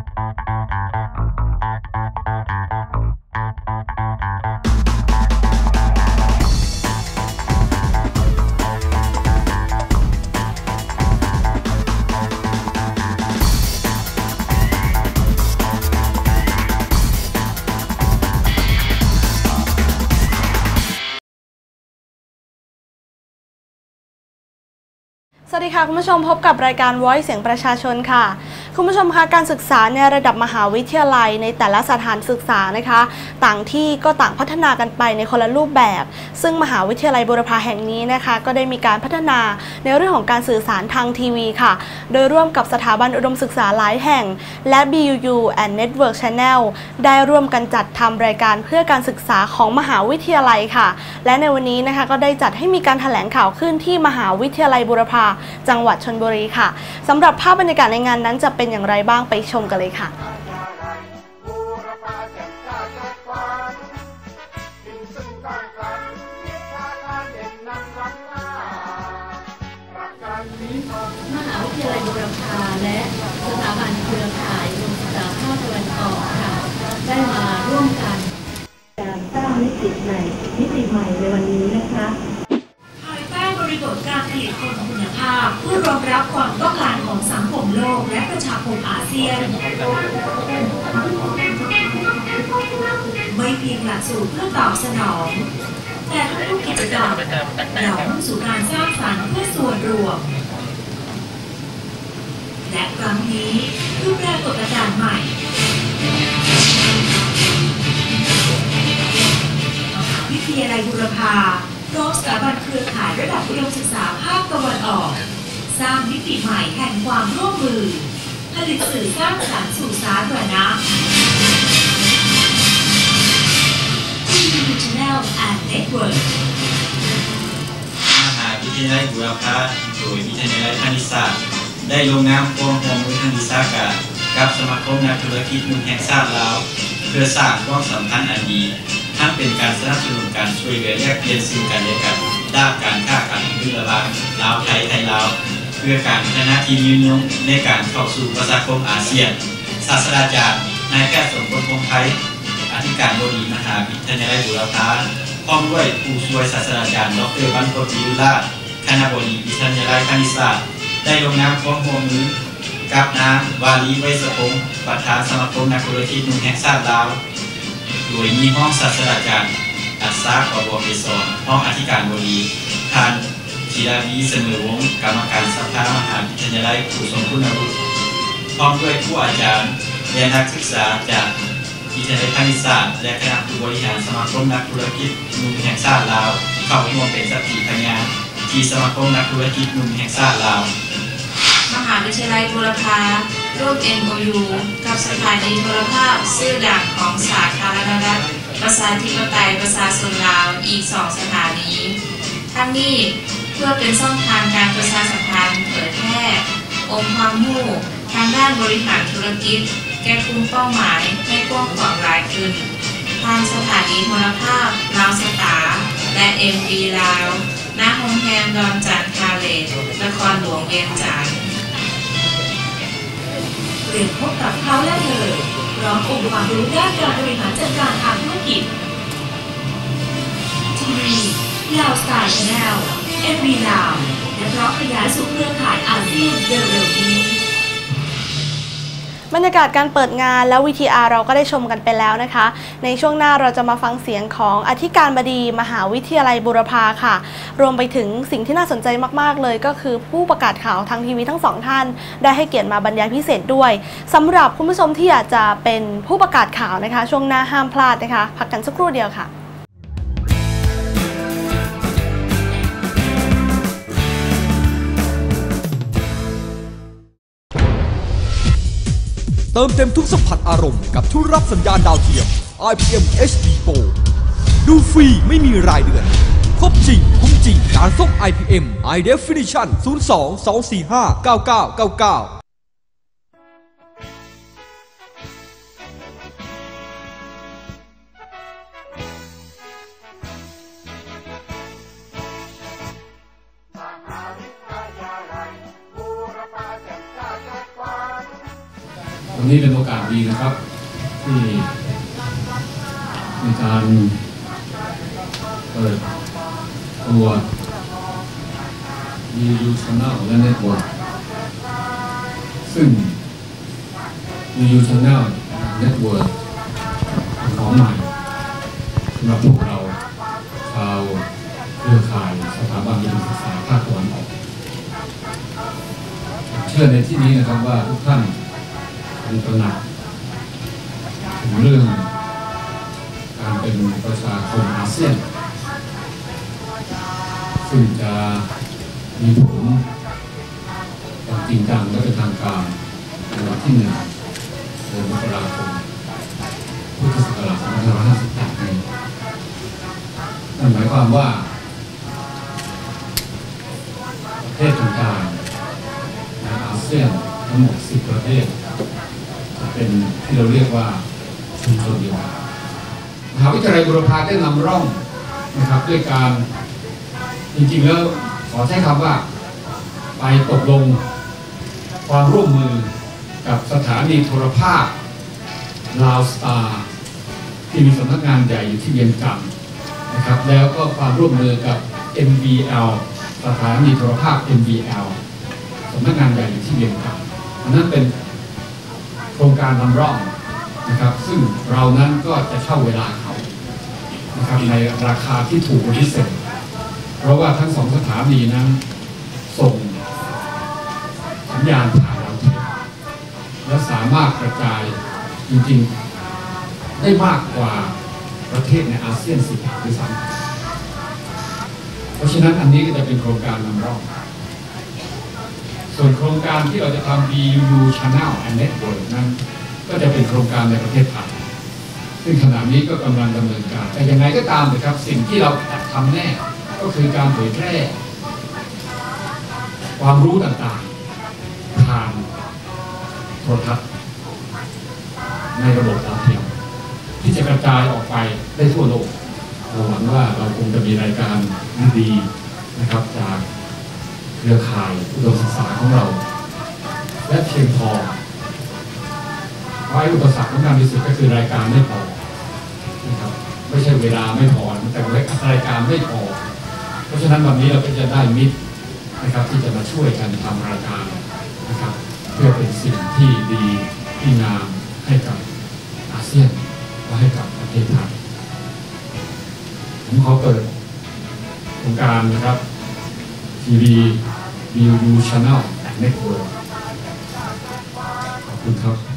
สวัสดีค่ะ คุณผู้ชมพบกับรายการ Voice เสียงประชาชนค่ะ คุณผู้ชมคะการศึกษาในระดับมหาวิทยาลัยในแต่ละสถานศึกษานะคะ ต่างที่ก็ต่างพัฒนากันไปในคนละรูปแบบ ซึ่งมหาวิทยาลัยบุรพาแห่งนี้นะคะ ก็ได้มีการพัฒนาในเรื่องของการสื่อสารทางทีวีค่ะ โดยร่วมกับสถาบันอุดมศึกษาหลายแห่ง และ BUU and Network Channel ได้ร่วมกันจัดทำรายการเพื่อการศึกษาของมหาวิทยาลัยค่ะ และในวันนี้นะคะก็ได้จัดให้มีการแถลงข่าวขึ้นที่มหาวิทยาลัยบุรพาจังหวัดชนบุรีค่ะสำหรับภาพบรรยากาศในงานนั้นจะเป็นอย่างไรบ้างไปชมกันเลยค่ะมหาวิทยาลัยบูรพาและสถาบันเครือข่ายอุดมศึกษาภาคตะวันออกค่ะได้มาร่วมกันการสร้างมิติใหม่มิติใหม่ในวันนี้ ใต้บริบทการผลิตคนคุณภาพเพื่อรองรับความต้องการของสังคมโลกและประชาคมอาเซียน ไม่เพียงหลักสูตรเพื่อตอบสนอง แต่ทุกกิจกรรมเรามุ่งสู่การสร้างสรรค์เพื่อส่วนรวม และครั้งนี้คือปรากฏการณ์ใหม่มหาวิทยาลัยบุรพา พร้อมสถาบันเครือข่ายระดับอุดมศึกษาภาคตะวันออก สร้างมิติใหม่แห่งความร่วมมือ ผลิตสื่อสร้างสรรค์สู่สาธารณะ TV Channel and Network มหาวิทยาลัยบุรพาโดยวิทยาลัยคณิตศาสตร์ได้ลงนามความร่วมมือทางวิชาการกับสมาคมนักธุรกิจหนุ่มแห่งชาติลาวเพื่อสร้างความสัมพันธ์อันดี ทั้งเป็นการสนับสนุนการช่วยเหลือแลกเปลี่ยนซึ่งกันและกันด้านการค้าการลงทุนระหว่างลาวไทยไทยลาวเพื่อการพัฒนาทีมยืนยงในการเข้าสู่ประชาคมอาเซียน ศาสตราจารย์นายแพทย์สมพลพงษ์ไทยอธิการบดีมหาวิทยาลัยบุรพาพร้อมด้วยผู้ช่วยศาสตราจารย์ดรบันโพธิยุราคณะบดีวิทยาลัยคณิตศาสตร์ได้ลงนามความร่วมมือกับนางวาลีไวสพงศ์ประธานสมาคมนักธุรกิจหนุ่มแห่งชาติลาว โดยมีห้องศาสตราจารย์อัศซากอบเกษรห้องอธิการบดีท่านธีราวีเสมอวงกรรมการสภามหาวิทยาลัยผู้ทรงคุณวุฒิพร้อมด้วยผู้อาจารย์และนักศึกษาจากวิทยาลัยคณิตศาสตร์และคณะผู้บริหารสมาคมนักธุรกิจหนุ่มแห่งชาติลาวเข้าร่วมเป็นสักขีพยานที่สมาคมนักธุรกิจหนุ่มแห่งชาติลาว มหาวิทยาลัยบุรพา ร่วม MOU กับสถานีโทรภาพชื่อดังของสาธารณรัฐประชาธิปไตยประชาชนลาวอีกสองสถานี ทั้งนี้เพื่อเป็นช่องทางการประชาสัมพันธ์เผยแพร่องค์ความรู้ทางด้านบริหารธุรกิจ แก้กลุ่มเป้าหมายให้กว้างขวางหลายขึ้นทางสถานีโทรภาพลาวสตาร์และ MB ลาวหน้าโฮมแฮมดอนจานคาเลตนครหลวงเวียงจันทร์ เรียนพบกับเขาและเธอพร้อมองค์ความรู้ด้านการบริหารจัดการทางธุรกิจทีวีลาวสตาร์ชแนลเอ็มวีลาวและพร้อมขยายสู่เครือข่ายอาเซียนเร็วๆนี้ บรรยากาศการเปิดงานและ VTR เราก็ได้ชมกันไปแล้วนะคะ ในช่วงหน้าเราจะมาฟังเสียงของอธิการบดีมหาวิทยาลัยบุรพาค่ะ รวมไปถึงสิ่งที่น่าสนใจมาก ๆ เลยก็คือผู้ประกาศข่าวทางทีวีทั้งสองท่าน ได้ให้เกียรติมาบรรยายพิเศษด้วยสำหรับคุณผู้ชมที่อยากจะเป็นผู้ประกาศข่าวนะคะ ช่วงหน้าห้ามพลาดนะคะ พักกันสักครู่เดียวค่ะ เติมเต็มทุกสัมผัสอารมณ์กับทุกรับสัญญาณดาวเทียม IPM HD Pro ดูฟรีไม่มีรายเดือน ครบจริง คุ้มจริงการส่ง IPM High Definition 02 245 9999 วันนี้เป็นโอกาสดีนะครับ ที่ในการเปิดตัวมียูช n น l และเน็ตเวิร์กซึ่งมียูช n น l เน็ตเวิร์กเป็นของใหม่สำหรับพวกเราชาวเครือข่ายสถาบันการศึกษาภาคตะวันออกเชื่อในที่นี้นะครับว่าทุกท่าน คงตระหนักถึงเรื่องการเป็นประชาคมอาเซียน ซึ่งจะมีผลอย่างจริงจังและเป็นทางการในวันที่หนึ่งเดือนมกราคมพุทธศักราช2558นี้นั่นหมายความว่าประเทศต่างๆในอาเซียนทั้งหมด10ประเทศ เป็นที่เราเรียกว่าชุมชนเดียวมหาวิทยาลัยบุรพาได้นำร่องนะครับด้วยการจริงๆแล้วขอใช้คำว่า ไปตกลงความร่วมมือกับสถานีโทรภาพลาวสตาร์ที่มีสำนักงานใหญ่อยู่ที่เวียงจันทร์นะครับ แล้วก็ความร่วมมือกับ MBL สถานีโทรภาพ MBL สำนักงานใหญ่อยู่ที่เวียงจันทร์อันนั้นเป็น ครงการนำร่องนะครับ ซึ่งเรานั้นก็จะเช่าเวลาเขานะครับในราคาที่ถูกพิเศษ เพราะว่าทั้งสองสถานีนั้น ส่งสัญญาณผ่านดาวเทียมและสามารถกระจายจริงๆ ได้มากกว่าประเทศในอาเซียนสิบด้วยซ้ำเพราะฉะนั้นอันนี้ก็จะเป็นโครงการนำร่อง ส่วนโครงการที่เราจะทำ BUU Channel and Network นั้น ก็จะเป็นโครงการในประเทศไทยซึ่งขณะนี้ก็กำลังดำเนินการ แต่ยังไงก็ตามนะครับ สิ่งที่เราทำแน่ก็คือการเผยแพร่ ความรู้ต่างๆผ่านโทรทัศน์ในระบบดาวเทียมที่จะกระจายออกไปได้ทั่วโลกเราหวังว่าเราคงจะมีรายการดีนะครับจาก เครือข่ายอุดมศึกษาของเรา และเพียงพอเพราะไอ้อุปสรรคสำคัญที่สุดก็คือรายการไม่พอนะครับไม่ใช่เวลาไม่พอแต่รายการไม่พอ เพราะฉะนั้นวันนี้เราก็จะได้มิตรนะครับที่จะมาช่วยกันทำรายการนะครับ เพื่อเป็นสิ่งที่ดีที่งามให้กับอาเซียนและให้กับประเทศไทยผมขอเปิดโครงการนะครับ ทีวีวิวดูชาแนลเน็ตเวิร์ขอบคุณครับ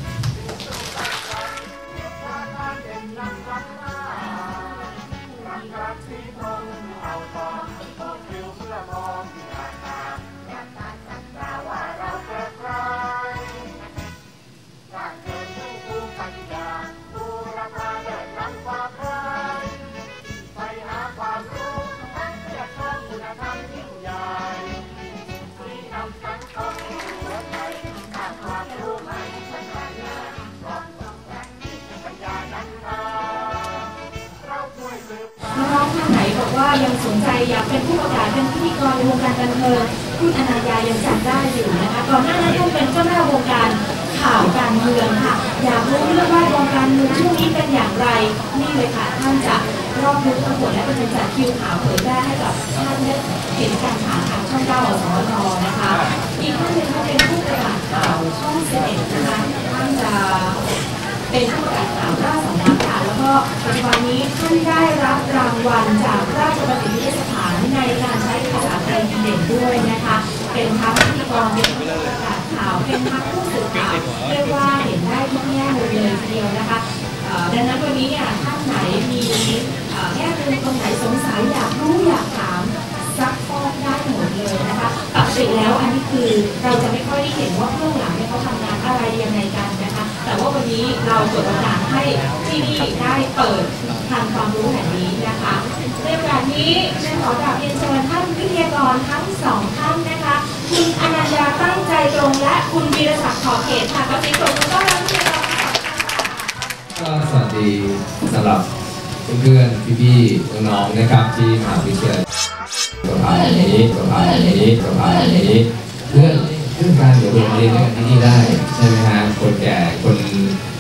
ยังสนใจอยากเป็นผู้ประกาศเป็นพิธีกรในวงการบันเทิงคุณอนัญญายังจำได้อยู่นะคะก่อนหน้านั้นท่านเป็นเจ้าแม่วงการข่าวการเมืองค่ะ อยากรู้เรื่องว่าวงการเมืองช่วงนี้เป็นอย่างไรนี่เลยค่ะท่านจะรอบรู้ทั้งหมดและเป็นจัดคิวข่าวเผยแพร่ให้กับท่านได้เห็นการผ่านทางช่องเก้าอสมทนะคะ อีกท่านหนึ่งท่านเป็นผู้ประกาศข่าวช่องเสด็จนะคะท่านจะ เป็นผู้ประกาศข่าวราชสำนักค่ะแล้วก็ปัจจุบันนี้ท่านได้รับรางวัลจากราชบัณฑิตยสถานในการใช้ภาษาไทยดีเด่นด้วยนะคะ เป็นทั้งพิธีกรเป็นผู้ประกาศข่าวเป็นทั้งผู้สื่อข่าวเรียกว่าเห็นได้ทุกแง่มุมเลยทีเดียวนะคะดังนั้นวันนี้เนี่ยท่านไหนมีเอ่อแง่มุมตรงไหนสงสัยอยากรู้อยากถาม นี้เราเปิดโอกาสให้ที่นี่ได้เปิดทางความรู้แห่งนี้นะคะในโอกาสนี้ฉันขอกราบเรียนเชิญท่านวิทยากรทั้งสองท่านนะคะคุณอนัญญาตั้งใจตรงและคุณวีรศักดิ์ขอบเขตค่ะก็ติดต่อคุณต้อนรับวิทยากรทั้งสองท่านค่ะก็สวัสดีสำหรับเพื่อนๆพี่ๆน้องๆนะครับที่มหาวิทยาลัยตัวผ่านนี้ตัวผ่านนี้ตัวผ่านนี้เพื่อนเรื่องการเดี๋ยวเรามาเรียนด้วยกันที่นี่ได้ใช่ไหมฮะคนแก่คน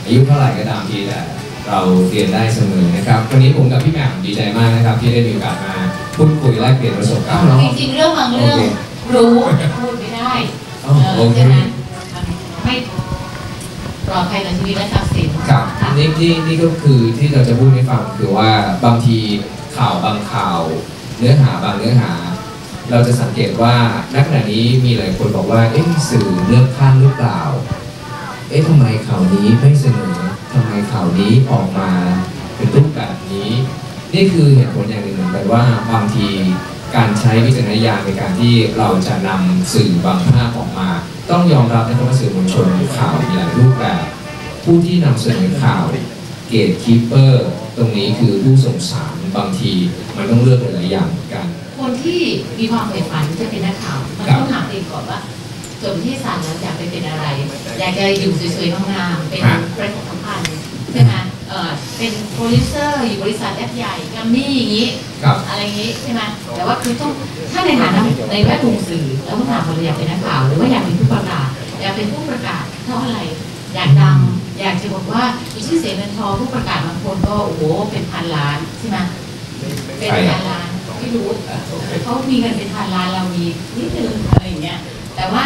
อายุเท่าไหร่ก็ตามทีแต่เราเรียนได้เสมอนะครับวันนี้ผมกับพี่แหม่มดีใจมากนะครับ ที่ได้มีโอกาสมาพูดคุยแลกเปลี่ยนประสบการณ์จริงๆเรื่องบางเรื่องรู้พูดไม่ได้อ๋อโอเคใช่ไหมมันไม่ปลอดภัยต่อชีวิตและทรัพย์สินครับค่ะนี่นี่นี่ก็คือที่เราจะพูดให้ฟังคือว่าบางทีข่าวบางข่าว เนื้อหาบางเนื้อหา เราจะสังเกตว่าณขณะนี้มีหลายคนบอกว่าเอ๊ะสื่อเลือกข้างหรือเปล่าเอ๊ะทำไมข่าวนี้ไม่เสนอทำไมข่าวนี้ออกมาเป็นรูปแบบนี้ นี่คือเหตุผลอย่างหนึ่งเหมือนกันว่าบางทีการใช้วิจารณญาณในการที่เราจะนำสื่อบางภาพออกมา ต้องยอมรับนะครับว่าสื่อมวลชนข่าวมีหลายรูปแบบ ผู้ที่นำเสนอข่าวเกตคีเปอร์ตรงนี้คือผู้ส่งสารบางทีมันต้องเลือกหลายๆอย่างเหมือนกัน คนที่มีความใฝ่ฝันจะเป็นนักข่าวมันต้องถามเองก่อนว่า จบที่ศาลแล้วอยากไปเป็นอะไร อยากจะอยู่สวยๆงามๆเป็นครับประชาสัมพันธ์ใช่ไหมเออเป็นโปรดิวเซอร์อยู่บริษัทแอปใหญ่กัมมี่อย่างนี้ครับอะไรอย่างนี้ใช่ไหมแต่ว่าคือต้องถ้าในฐานะในแวดวงสื่อแล้วต้องถามคนเราอยากเป็นนักข่าวหรือว่าอยากเป็นผู้ประกาศอยากเป็นผู้ประกาศเพราะอะไรอยากดังอยากจะบอกว่ามีชื่อเสียงเป็นทองผู้ประกาศบางคนก็โอ้โหเป็นพันล้านใช่ไหมเป็นพันล้านไม่รู้เขามีเงินเป็นพันล้านเรามีนิดนึงอะไรอย่างเงี้ยแต่ว่า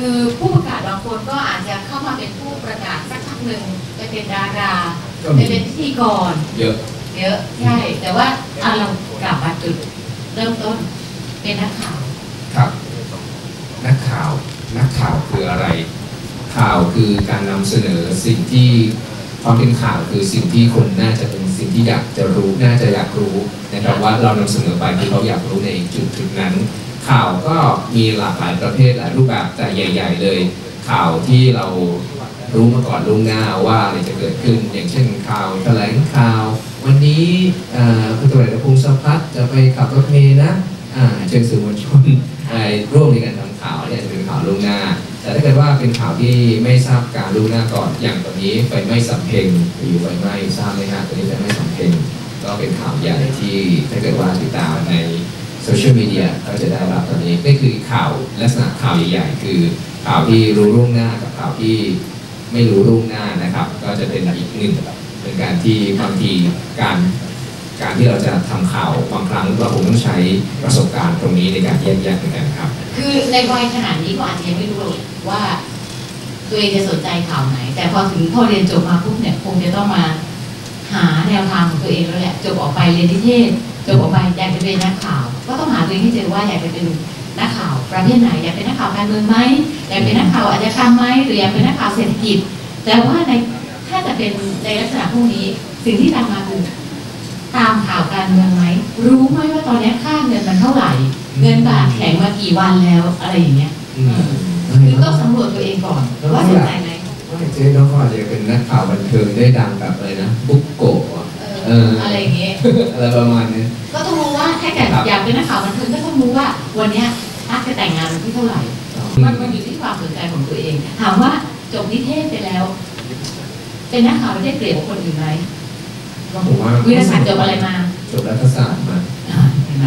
คือผู้ประกาศบางคนก็อาจจะเข้ามาเป็นผู้ประกาศสักพักหนึ่งไปเป็นดาราก็ไปมีเป็นพิธีกรเยอะเยอะใช่แต่ว่าอะเรากลับมาจุดเริ่มต้นเป็นนักข่าวครับนักข่าวนักข่าวคืออะไร ข่าวคือการนำเสนอสิ่งที่ความเป็นข่าวคือสิ่งที่คนน่าจะเป็นสิ่งที่อยากจะรู้น่าจะอยากรู้นะครับว่าเรานำเสนอไปคือเขาอยากรู้ในจุดจุดๆนั้น ข่าวก็มีหลากหลายประเภทหลายรูปแบบแต่ใหญ่ ๆ เลย ข่าวที่เรารู้มาก่อนล่วงหน้าว่าอะไรจะเกิดขึ้น อย่างเช่นข่าวแถลงข่าว วันนี้คุณตำรวจพงศพัฒน์จะไปขับรถเมล์นะเชิญสื่อมวลชนไปร่วมในการทำข่าวเนี่ยจะเป็นข่าวล่วงหน้า แต่ถ้าเกิดว่าเป็นข่าวที่ไม่ทราบการล่วงหน้าก่อนอย่างตอนนี้ไฟไหม้สำเพ็งอยู่ไฟไหม้ทราบไหมฮะตอนนี้ไฟไหม้สำเพ็งก็เป็นข่าวใหญ่ที่ถ้าเกิดว่าติดตามใน โซเชียลมีเดียก็จะได้รับตอนนี้นี่คือข่าวลักษณะข่าวใหญ่ๆ คือข่าวที่รู้ล่วงหน้ากับข่าวที่ไม่รู้ล่วงหน้านะครับ ก็จะเป็นอีกหนึ่งเป็นการที่บางทีการการที่เราจะทำข่าวบางครั้งเราคงต้องใช้ประสบการณ์ตรงนี้ในการแยกแยะเหมือนกันครับ คือในวัยขนาดนี้ก็อาจจะยังไม่รู้ว่าตัวเองจะสนใจข่าวไหน แต่พอถึงพอเรียนจบมาปุ๊บเนี่ยคงจะต้องมาหาแนวทางของตัวเองแล้วแหละจบออกไปเรียนนิเทศ จบออกไปอยากจะเป็นนักข่าว ก็ต้องหาตัวเองให้เจอว่าอยากจะเป็นนักข่าวประเภทไหนอยากเป็นนักข่าวการเมืองไหมอยากเป็นนักข่าวอาชญากรรมไหมหรืออยากเป็นนักข่าวเศรษฐกิจ แต่ว่าในถ้าจะเป็นในลักษณะพวกนี้สิ่งที่ตามมาคือตามข่าวการเมืองไหมรู้ไหมว่าตอนนี้ค่าเงินมันเท่าไหร่ เงินบาทแข็งมากี่วันแล้วอะไรอย่างเงี้ยอืมคือต้องสำรวจตัวเองก่อนว่าสนใจไหมไม่เจ๊น้องก็อาจจะเป็นนักข่าวบันเทิงได้ดังแบบอะไรนะบุ๊กโกะ อะเอออะไรอย่างเงี้ยอะไรประมาณนี้ก็ต้องรู้ว่าถ้าเกิดครับอยากเป็นนักข่าวบันเทิงก็ต้องรู้ว่าวันเนี้ยถ้าจะแต่งงานวันที่เท่าไหร่ มันมันอยู่ที่ความสนใจของตัวเอง ถามว่าจบนิเทศไปแล้ว เป็นนักข่าวได้เปรียบกว่าคนอื่นไหมผมว่าวิทยาศาสตร์จบอะไรมา จบรัฐศาสตร์มาอ่าเห็นไหม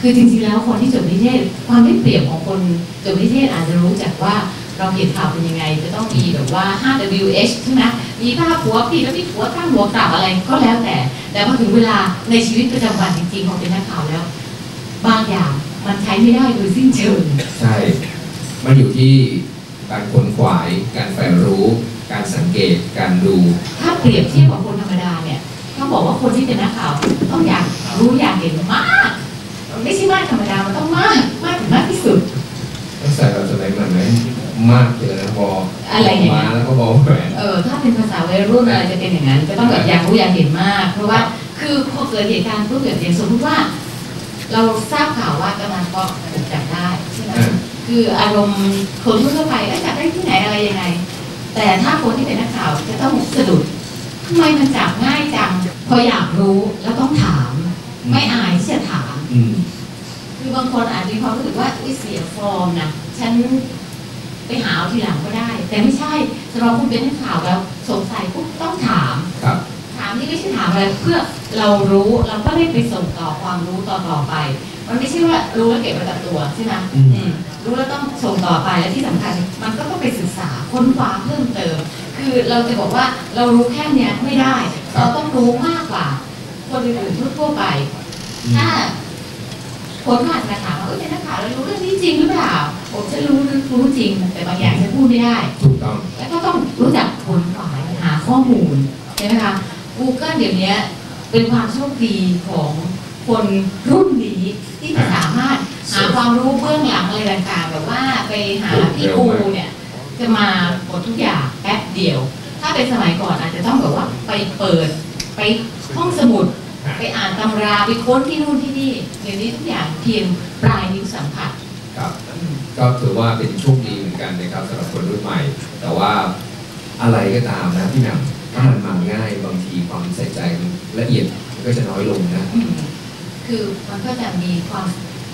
คือจริงๆแล้วคนที่จบนิเทศ ความได้เปรียบของคนจบนิเทศอาจจะรู้จักว่า เราเขียนข่าวเป็นยังไง จะต้องมีแบบว่า 5WH ใช่ไหมมีภาพหัวผิดแล้วมีหัวตั้งหัวกลับอะไรก็แล้วแต่ แต่พอถึงเวลาในชีวิตประจำวันจริงๆของเป็นนักข่าวแล้ว บางอย่างมันใช้ไม่ได้โดยสิ้นเชิงใช่ มันอยู่ที่การขนขวาย การใฝ่รู้ การสังเกต การดู ถ้าเปรียบเทียบกับคนธรรมดาเนี่ยต้องบอกว่าคนที่เป็นนักข่าวต้องอยากรู้อยากเห็นมากไม่ใช่มากธรรมดา มันต้องมาก มากถึงมากที่สุดต้องใส่แบบสมัยใหม่ไหม มากเลยนะบออะไรอย่างเงี้ยมาแล้วก็บอแหวนเออถ้าเป็นภาษาวัยรุ่นอะไรจะเป็นอย่างนั้นจะต้องแบบอยากรู้อยากเห็นมาก เพราะว่าคือพอเกิดเหตุการณ์ปุ๊บเกิดอย่างสมมติว่า เราทราบข่าวว่ากำนันก็ถูกจับได้ใช่ไหมอ่าคืออารมณ์คนทั่วไปเอ้ยจับได้ที่ไหนอะไรยังไง แต่ถ้าคนที่เป็นนักข่าวจะต้องสะดุดทำไมมันจับง่ายจังพออยากรู้แล้วต้องถาม ไม่อายที่จะถามอืมคือบางคนอาจมีความรู้สึกว่าอุ้ยเสียฟอร์มนะฉัน ไปหาเอาทีหลังก็ได้ แต่ไม่ใช่สำหรับคุณเป็นนักข่าวแล้วสงสัยปุ๊บต้องถาม ครับ ถามนี่ไม่ใช่ถามอะไรเพื่อเรารู้เราก็ได้ไปส่งต่อความรู้ต่อต่อไป มันไม่ใช่ว่ารู้แล้วเก็บไว้กับตัวใช่ไหมอืม อืมรู้แล้วต้องส่งต่อไปและที่สำคัญ มันก็ต้องไปศึกษาค้นคว้าเพิ่มเติม คือเราจะบอกว่าเรารู้แค่เนี้ยไม่ได้ เราต้องรู้มากกว่า คนอื่นๆทั่วๆไปถ้า คนก็อาจจะถามว่าเออเป็นนักข่าวเรารู้เรื่องนี้จริงหรือเปล่าผมฉันรู้รู้จริง แต่บางอย่างฉันพูดไม่ได้ ถูกต้อง แล้วก็ต้องรู้จักค้นคว้าหาข้อมูลใช่ไหมคะ Google เดี๋ยวนี้เป็นความโชคดีของคนรุ่นนี้ที่จะสามารถหาความรู้เบื้องหลังอะไรต่างๆแบบว่าไปหาพี่ปูเนี่ยจะมาหมดทุกอย่างแป๊บเดียว ถ้าเป็นสมัยก่อนอาจจะต้องแบบว่าไปเปิดไปห้องสมุด ไปอ่านตำราไปค้นที่นู่นที่นี่เดี๋ยวนี้ทุกอย่างเพียงปลายนิ้วสัมผัสครับก็ถือว่าเป็นโชคดีเหมือนกันนะครับสำหรับคนรุ่นใหม่ แต่ว่าอะไรก็ตามนะพี่หนังถ้ามันมาง่ายบางทีความใส่ใจมันละเอียดมันก็จะน้อยลงนะอืมคือมันก็จะมีความ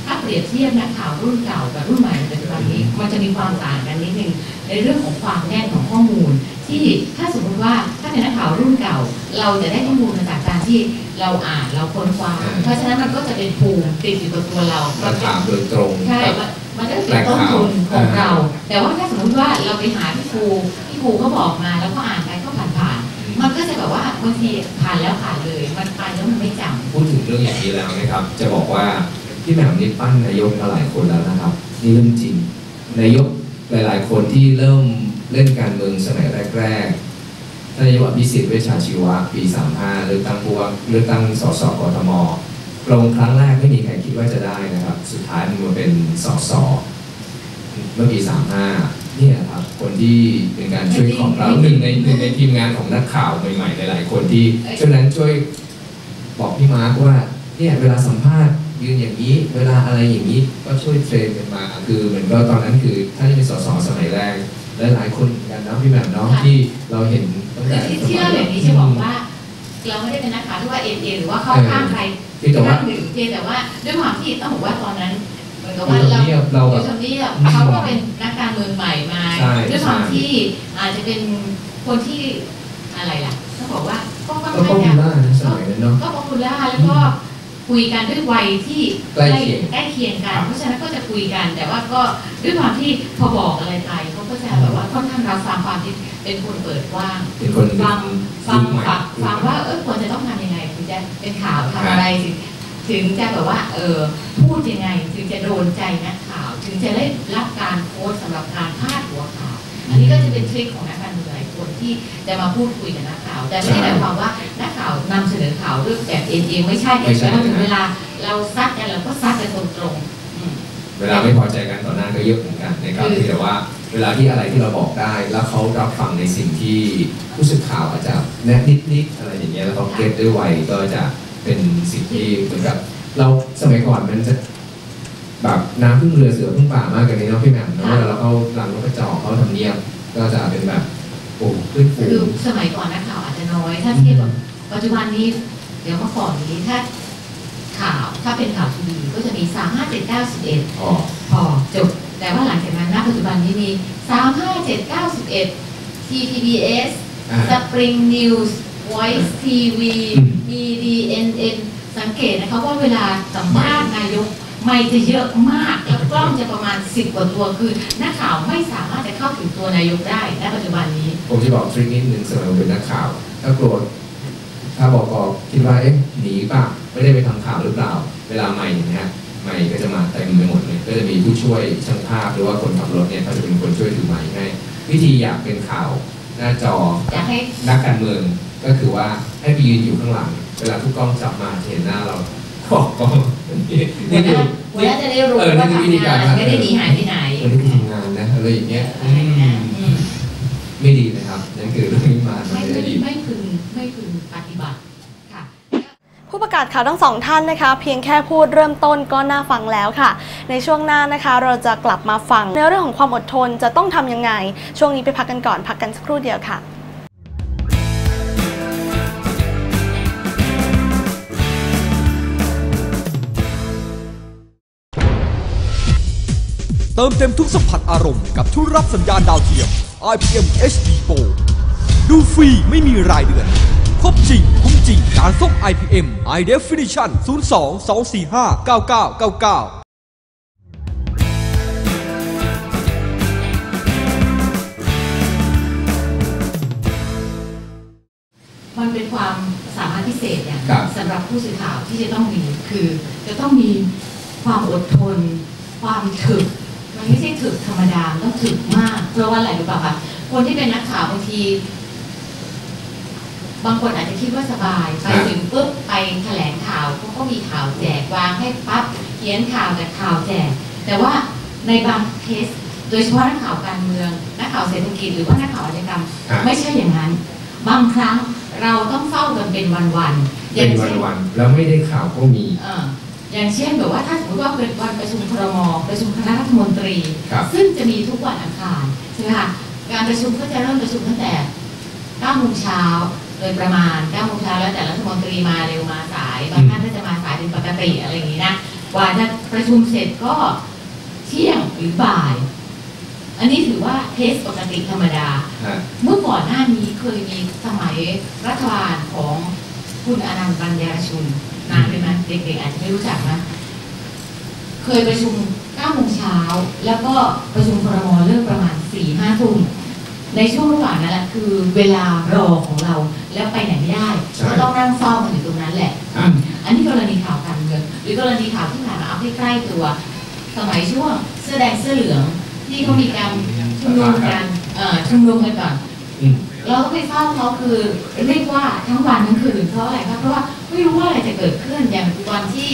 ถ้าเปรียบเทียบนักข่าวรุ่นเก่ากับรุ่นใหม่ในปัจจุบันนี้มันจะมีความต่างกันนิดนึงในเรื่องของความแน่นของข้อมูล ที่ถ้าสมมติว่าถ้าเป็นนักข่าวรุ่นเก่า เราจะได้ข้อมูลมาจากการที่เราอ่านเราค้นคว้าอ่าเพราะฉะนั้นมันก็จะเป็นภูมิติดอยู่กับตัวเรามาถามโดยตรงใช่กับมันมันก็เป็นต้นทุนของเรา แต่ว่าถ้าสมมติว่าเราไปหาพี่ครูพี่ครูเขาบอกมาแล้วก็อ่านไปก็ผ่านผ่านๆมันก็จะแบบว่าบางทีผ่านแล้วผ่านเลย มันไปแล้วมันไม่จำพูดถึงเรื่องอย่างนี้แล้วนะครับ จะบอกว่า พี่แหม่มนี่ปั้นนายกมาหลายคนแล้วนะครับ นี่เรื่องจริงนายกหลาย ๆ คนที่เริ่มเล่นการเมืองสมัยแรกๆท่านนายกอภิสิทธิ์เวชชาชีวะปี35เลือกตั้งผู้ว่าเลือกตั้งสสกทมลงครั้งแรกไม่มีใครคิดว่าจะได้นะครับ สุดท้ายมันมาเป็นสสเมื่อปี35เนี่ยครับคนที่เป็นการช่วยของเราหนึ่งในหนึ่งในทีมงานของนักข่าวใหม่ๆหลาย ๆ คนที่ช่วยนั้นช่วยบอกพี่มาร์คว่าเนี่ยเวลาสัมภาษณ์ ยืนอย่างนี้ เวลาอะไรอย่างนี้ก็ช่วยเทรนกันมา คือเหมือนก็ตอนนั้นคือท่านเป็นสสสมัยแรกและหลายคนเหมือนกันนะพี่แหม่มเนาะค่ะที่เราเห็นตั้งคืแต่อที่ที่เล่าอย่างนี้จะบอกว่าเราไม่ได้เป็นนักข่าวที่ว่าเอ็นเอหรือว่าเข้าข้างใครที่แต่ว่าหนึ่งเพียงแต่ว่าด้วยความที่ต้องบอกว่าตอนนั้นเหมือนกับว่าอยู่เราทำเนียบเราอแบบยู่ทำเนียบอืมเขาก็เป็นนักการเมืองใหม่มาใช่ด้วยความใช่ที่อาจจะเป็นคนที่อะไรล่ะต้องบอกว่าก็ค่อนก็ข้าป้องงจะกันได้นะสมัยนั้นเนาะก็ป๊อปปูล่าแล้วก็ คุยกันด้วยวัยที่ใกล้เคียงใกล้เคียงกัคนรับเพราะฉะนั้นก็จะคุยกัน แต่ว่าก็ด้วยความที่พอบอกอะไรไปเขาก็จะแบบว่าค่อนข้างรับฟังความที่เป็นคนเปิดกว้างเป็นคนฟังฟังยุคใหม่ฟังฟังว่าเออควรจะต้องทำยังไงถึงจะเป็นข่าวทำอะไรถึงถึงจะแบบว่าเออพูดยังไงถึงจะโดนใจนักข่าว ถึงจะได้รับการโค้ดสำหรับการพาดหัวข่าว อันนี้ก็จะเป็นทริคของนัก คนที่จะมาพูดคุยกับนักข่าว แต่ไม่ได้หมายความว่านักข่าวนำเสนอข่าวเรื่องแบบเองเองไม่ใช่ไม่ใช่แล้วถึงเวลาเราซัดกันเราก็ซัดกันตรงๆอืมเวลาไม่พอใจกันต่อหน้าก็เยอะเหมือนกันนะครับคือเพียงแต่ว่าเวลาที่อะไรที่เราบอกได้ แล้วเขารับฟังในสิ่งที่ผู้สื่อข่าวอาจจะแนะนิดๆอะไรอย่างเงี้ยแล้วเขาเก็ตด้วยไวก็จะเป็นสิ่งที่เหมือนกับเราสมัยก่อนมันจะแบบน้ำพึ่งเรือเสือพึ่งป่ามากกว่านี้เนาะพี่แหม่มเนาะค่ะเวลาเราเข้าหลังรถกระจอกเขาทำเนียบก็จะเป็นแบบ โอ้ขึ้นฟูคือสมัยก่อนนักข่าวอาจจะน้อย ถ้าเทียบกับปัจจุบันนี้ เดี๋ยวเมื่อก่อนนี้ถ้าข่าวถ้าเป็นข่าวทีวีก็จะมี3 5 7 9 11อ๋อพอจบ แต่ว่าหลังจากนั้นณปัจจุบันนี้มี3 5 7 9 11 TTBS อ่า Spring News Voice TV อืม มี DNN สังเกตนะคะว่าเวลาสัมภาษณ์นายก ไม่จะเยอะมากแล้วกล้องจะประมาณ 10 กว่าตัวคือนักข่าวไม่สามารถจะเข้าถึงตัวนายกได้ณปัจจุบันนี้ ผมจะบอกทริคนิดนึงสำหรับเป็นนักข่าว ถ้ากลัวถ้าบอกกคิดว่าเอ๊ะหนีป่ะไม่ได้ไปทำข่าวหรือเปล่า เวลาไม่อย่างเงี้ยไม่ก็จะมาเต็มไปหมดเลยก็จะมีผู้ช่วยช่างภาพหรือว่าคนขับรถเนี่ยเขาจะเป็นคนช่วยถือไม้ให้ วิธีอยากเป็นข่าวหน้าจออยากให้นักการเมืองก็คือว่าให้ไปยืนอยู่ข้างหลัง เวลาทุกกล้องจับมาจะเห็นหน้าเราบอกกล้องนี่ หัวหคืน้าอหัวหน้าจะได้รู้เออนี่ว่าคือวิธีทำการงานไม่ได้หนีหายไปไหนคนที่ทำงานนะอะไรอย่างเงี้ยอะไรอย่างเงี้ยอืมไม่ดีนะครับนั่นคือเรื่องที่มาไม่ในอไม่ดีตไม่พึงไม่พึงปฏิบัติค่ะผู้ประกาศข่าวทั้งสองท่านนะคะ เพียงแค่พูดเริ่มต้นก็น่าฟังแล้วค่ะ ในช่วงหน้านะคะ เราจะกลับมาฟังในเรื่องของความอดทนจะต้องทำยังไง ช่วงนี้ไปพักกันก่อนพักกันสักครู่เดียวค่ะ เติมเต็มทุกสัมผัสอารมณ์กับทุกรับสัญญาณดาวเทียม IPM HD Pro ดูฟรีไม่มีรายเดือน ครบจริง คุ้มจริง การส่ง IPM High Definition 02 245 9999มันเป็นความสามารถพิเศษอย่างหครันึ่บงสำหรับผู้สื่อข่าวที่จะต้องมีคือจะต้องมีความอดทน ความถึก มันไม่ใช่ถึกธรรมดามันต้องถึกมาก เพราะว่าอะไรรู้ป่ะคะคนที่เป็นนักข่าวบางที บางคนอาจจะคิดว่าสบาย ไปครับถึงปุ๊บไปแถลงข่าวเขาก็มีข่าวแจกวางให้ปั๊บเขียนข่าวจากข่าวแจก แต่ว่าในบางเคส โดยเฉพาะนักข่าวการเมือง นักข่าวเศรษฐกิจหรือว่านักข่าวอาชญากรรมครับไม่ใช่อย่างนั้น บางครั้งเราต้องเฝ้ากันเป็นวันๆอเป็ย่านงวัเช่นนวันๆแล้วไม่ได้ข่าวก็มีเอ่ออย่างเช่นแบบว่าถ้าสมมติว่าเป็นวันประชุมครมประชุมคณะรัฐมนตรีครับซึ่งจะมีทุกวันอังคารใช่ไหมคะการประชุมก็จะเริ่มประชุมตั้งแต่9โมงเช้าโดยประมาณ9โมงเช้าแล้วแต่รัฐมนตรีมาเร็วมาสายบางท่านก็จะมาสายเป็นปกติอะไรอย่างนี้นะกว่าจะประชุมเสร็จก็เที่ยงหรือบ่าย อันนี้ถือว่าเคสปกติธรรมดาฮะเมื่อก่อนหน้านี้เคยมีสมัยรัฐบาลของคุณอนันต์ปัญญารชุน นานเลยไหมเด็กๆอาจจะไม่รู้จักนะเคยประชุม9โมงเช้าแล้วก็ประชุมครมเริ่มประมาณ4 5ทุ่มในช่วงระหว่างนั้นแหละคือเวลารอของเราแล้วไปไหนไม่ได้ใช่ก็ต้องนั่งเฝ้ากันอยู่ตรงนั้นแหละอะอันนี้กรณีข่าวการเมืองหรือกรณีข่าวที่ผ่านมาเอาให้ใกล้ตัว สมัยช่วงเสื้อแดงเสื้อเหลืองที่เขามีการชุมนุมกันเอ่อชุมนุมกันก่อนอืมเราต้องไปเฝ้าเขาคือเรียกว่าทั้งวันทั้งคืนเพราะอะไรคะเพราะว่า ไม่รู้ว่าอะไรจะเกิดขึ้นอย่างวันที่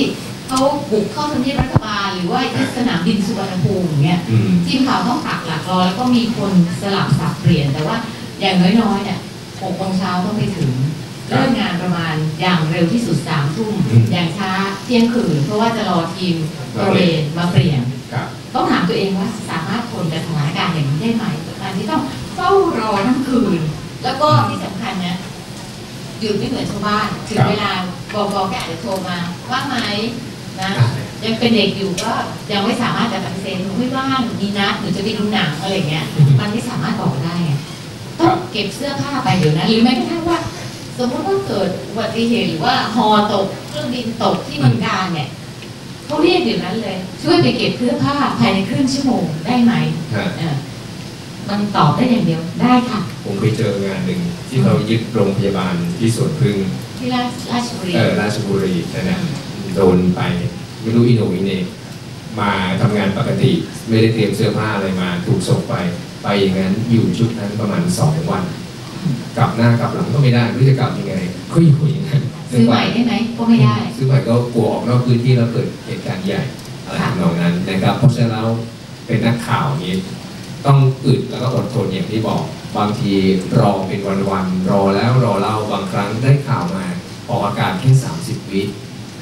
เขาบุกเข้าทำเนียบรัฐบาลหรือว่าที่สนามบินสุวรรณภูมิอย่างเงี้ยอืมทีมข่าวต้องปักหลักรอแล้วก็มีคนสลับสับเปลี่ยนแต่ว่าอย่างน้อยๆเนี่ยหกโมงเช้าต้องไปถึงครับเริ่มงานประมาณอย่างเร็วที่สุดสามทุ่มอืมอย่างช้าเที่ยงคืนเพราะว่าจะรอทีมตระเวนมาเปลี่ยนครับต้องถามตัวเองว่าสามารถทนกับสถานการณ์อย่างนี้ได้ไหมกับการที่ต้องเฝ้ารอทั้งคืน แล้วก็ที่สำคัญนะ หยุดไม่เหมือนชาวบ้านถึงครับเวลาบกก็อาจจะโทรมาว่างไหมนะยังเป็นเด็กอยู่ก็ยังไม่สามารถจะปฏิเสธหนูไม่ว่างหนูมีนัดหนูจะไปดูหนังอะไรอย่างเงี้ย มันไม่สามารถบอกได้ไงต้องเก็บเสื้อผ้าไปเดี๋ยวนั้นหรือแม้กระทั่งว่า สมมติว่าเกิดอุบัติเหตุหรือว่าฮอตกเครื่องบินตกที่เมืองการเนี่ยเขาเรียกเดี๋ยวนั้นเลย ช่วยไปเก็บเสื้อผ้าภายในครึ่งชั่วโมงได้ไหมฮะเออมันตอบได้อย่างเดียวได้ค่ะ ผมไปเจองานหนึ่ง ที่เขายึดโรงพยาบาลที่สวนพึ่งที่ราชราชบุรีเออราชบุรีนั่นแหละโดนไปไม่รู้อีโหนอีเหนกมาทำงานปกติ ไม่ได้เตรียมเสื้อผ้าอะไรมาถูกส่งไป ไปอย่างนั้นอยู่ชุดนั้นประมาณสองวัน กลับหน้ากลับหลังก็ไม่ได้ไม่รู้จะกลับยังไงก็อยู่อย่างนั้นซื้อใหม่ได้ไหมก็ไม่ได้ ซื้อใหม่ก็กลัวออกนอกพื้นที่แล้วเกิดเหตุการณ์ใหญ่อะไรทำนองนั้นนะครับเพราะฉะนั้นแล้วเป็นนักข่าวนี้ ต้องอึดแล้วก็อดทนอย่างที่บอก บางทีรอเป็นวันๆรอแล้วรอเล่าบางครั้งได้ข่าวมาออกอากาศแค่ 30 วิ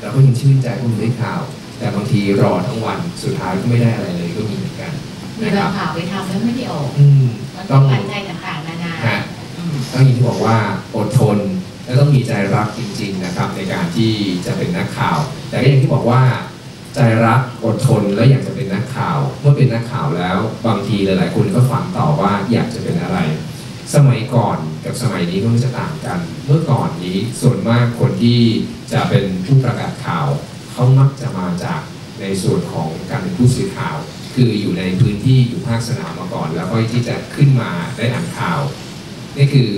แล้วก็ยังชื่นใจว่ามันได้ข่าว แต่บางทีรอทั้งวันสุดท้ายก็ไม่ได้อะไรเลยก็มีเหมือนกันมีนะคบารังบข่าวไปทำแล้วไม่ได้ออกอืมมันต้ต้อองงปัจจัยต่างๆนานาฮะอืมต้องอย่างที่บอกว่าอดทนและต้องมีใจรักจริง ๆ นะครับ ในการที่จะเป็นนักข่าว แต่ก็อย่างที่บอกว่า ใจรักอดทนและอยากจะเป็นนักข่าว เมื่อเป็นนักข่าวแล้วบางทีหลาย ๆ คนก็ฝันต่อว่าอยากจะเป็นอะไร สมัยก่อนกับสมัยนี้ก็จะต่างกัน เมื่อก่อนนี้ส่วนมากคนที่จะเป็นผู้ประกาศข่าวเขามักจะมาจากในส่วนของการเป็นผู้สื่อข่าว คืออยู่ในพื้นที่อยู่ภาคสนามมาก่อน แล้วก็ที่จะขึ้นมาได้อ่านข่าวนี่คือ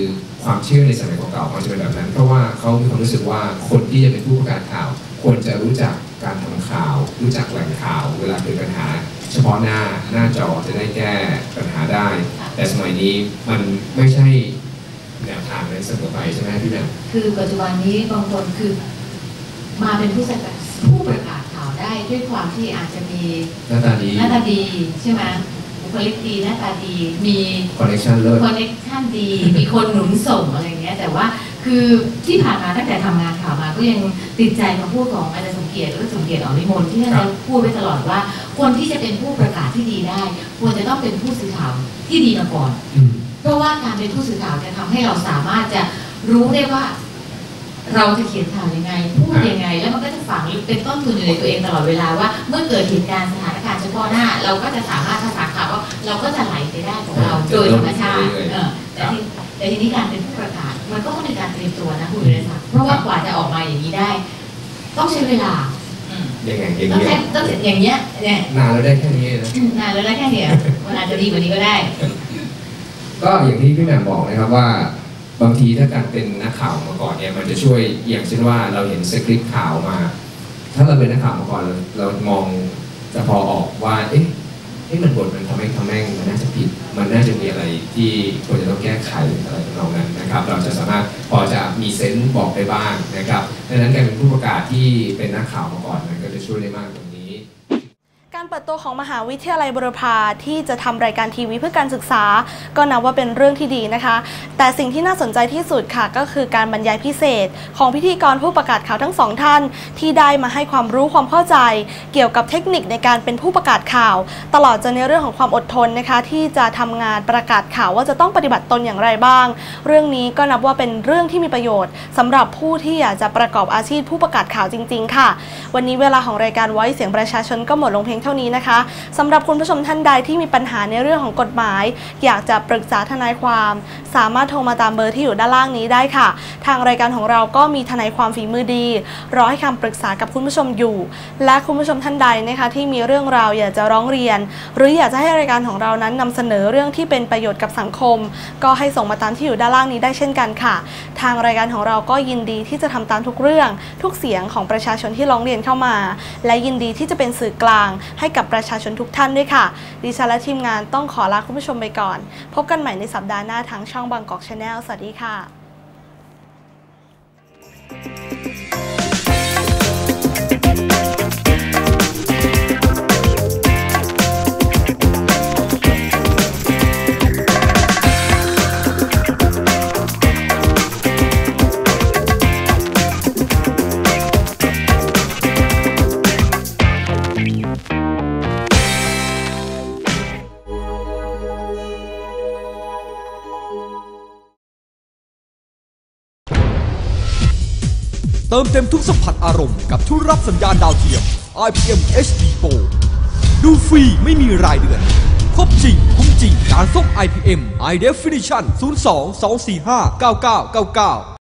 ความเชื่อในสมัยเก่าๆมันจะเป็นแบบนั้น เพราะว่าเขามีความรู้สึกว่าคนที่จะเป็นผู้ประกาศข่าว ควรจะรู้จัก การทำข่าว รู้จักแหล่งข่าว เวลาเกิดปัญหา เฉพาะหน้าหน้าจอจะได้แก้ปัญหาได้ แต่สมัยนี้มันไม่ใช่แนวทางในเสมอไปใช่ไหมพี่แหม่มคือปัจจุบันนี้บางคนคือมาเป็นผู้ประกาศผู้ประกาศข่าวได้ด้วยความที่อาจจะมีหน้าตาดีหน้าตาดีใช่ไหมบุคลิกดีหน้าตาดีมีคอนเนคชั่นเลิศคอนเนคชั่นดี มีคนหนุนส่งอะไรอย่างเงี้ยแต่ว่าคือที่ผ่านมาตั้งแต่ทำงานข่าวมาก็ยังติดใจคำพูดของอาจารย์สม เกียรติหรือสมเกียรติออกนิมนต์ที่ท่านครัจะบพูดไว้ตลอดว่า คนที่จะเป็นผู้ประกาศที่ดีได้ ควรจะต้องเป็นผู้สื่อข่าวที่ดีมาก่อนอืมเพราะว่าการเป็นผู้สื่อข่าวจะทำให้เราสามารถจะรู้ได้ว่า เราจะเขียนข่าวยังไงพูดยังไง แล้วมันก็จะฝังเป็นต้นทุนอยู่ในตัวเองตลอดเวลาว่า เมื่อเกิดเหตุการณ์สถานการณ์เฉพาะหน้า เราก็จะสามารถภาษาข่าวว่าเราก็จะไหลไปได้ของเราอ่าโดยธรรมชาติเรื่อยๆเออแต่ที่แต่ ต้องใช้เวลายังไงอย่างต้องเงี้ใช้ยต้องอย่างเงี้ยเนี่ยนานแล้วได้แค่นี้นะ นานแล้วนะแค่เนี้ยมันอาจจะดีกว่านี้ก็ได้ ก็อย่างที่พี่แหม่มบอกนะครับว่า บางทีถ้าการเป็นนักข่าวมาก่อนเนี่ยมันจะช่วยอย่างเช่นว่าเราเห็นสคริปต์ข่าวมา ถ้าเราเป็นนักข่าวมาก่อนเราเรามองจะพอออกว่าเอ๊ะ ให้มันบทมันทำให้ทำแม่งมันน่าจะผิด มันน่าจะมีอะไรที่ควรจะต้องแก้ไขอะไรของเรานั้นนะครับ เราจะสามารถพอจะมีเซนส์บอกได้บ้างนะครับดังนั้นการเป็นผู้ประกาศที่เป็นนักข่าวมาก่อนมันก็จะช่วยได้มาก การเปิดตัวของมหาวิทยาลัยบุรพาที่จะทำรายการทีวีเพื่อการศึกษา ก็นับว่าเป็นเรื่องที่ดีนะคะ แต่สิ่งที่น่าสนใจที่สุดค่ะ ก็คือการบรรยายพิเศษ ของพิธีกรผู้ประกาศข่าวทั้งสองท่าน ที่ได้มาให้ความรู้ความเข้าใจ เกี่ยวกับเทคนิคในการเป็นผู้ประกาศข่าว ตลอดจนในเรื่องของความอดทนนะคะ ที่จะทำงานประกาศข่าวว่าจะต้องปฏิบัติตนอย่างไรบ้าง เรื่องนี้ก็นับว่าเป็นเรื่องที่มีประโยชน์สำหรับผู้ที่อยากจะประกอบอาชีพผู้ประกาศข่าวจริง ๆ ค่ะ วันนี้เวลาของรายการไว้เสียงประชาชนก็หมดลงเพียงเท่านี้นะคะสำหรับคุณผู้ชมท่านใดที่มีปัญหาในเรื่องของกฎหมาย อยากจะปรึกษาทนายความ สามารถโทรมาตามเบอร์ที่อยู่ด้านล่างนี้ได้ค่ะ ทางรายการของเราก็มีทนายความฝีมือดี รอให้คำปรึกษากับคุณผู้ชมอยู่ และคุณผู้ชมท่านใดนะคะที่มีเรื่องราวอยากจะร้องเรียน หรืออยากจะให้รายการของเรานั้นนำเสนอเรื่องที่เป็นประโยชน์กับสังคม ก็ให้ส่งมาตามที่อยู่ด้านล่างนี้ได้เช่นกันค่ะ ทางรายการของเราก็ยินดีที่จะทำตามทุกเรื่อง ทุกเสียงของประชาชนที่ร้องเรียนเข้ามา และยินดีที่จะเป็นสื่อกลางให้กับประชาชนทุกท่านด้วยค่ะ ดิฉันและทีมงานต้องขอลาคุณผู้ชมไปก่อน พบกันใหม่ในสัปดาห์หน้าทางช่องบางกอกชาแนลสวัสดีค่ะ ติมเต็มทุกสัมผัสอารมณ์กับทุกรับสัญญาณดาวเทียม IPM HD Pro ดูฟรีไม่มีรายเดือน ครบจริง คุ้มจริง การส่ง IPM High Definition 02 245 9999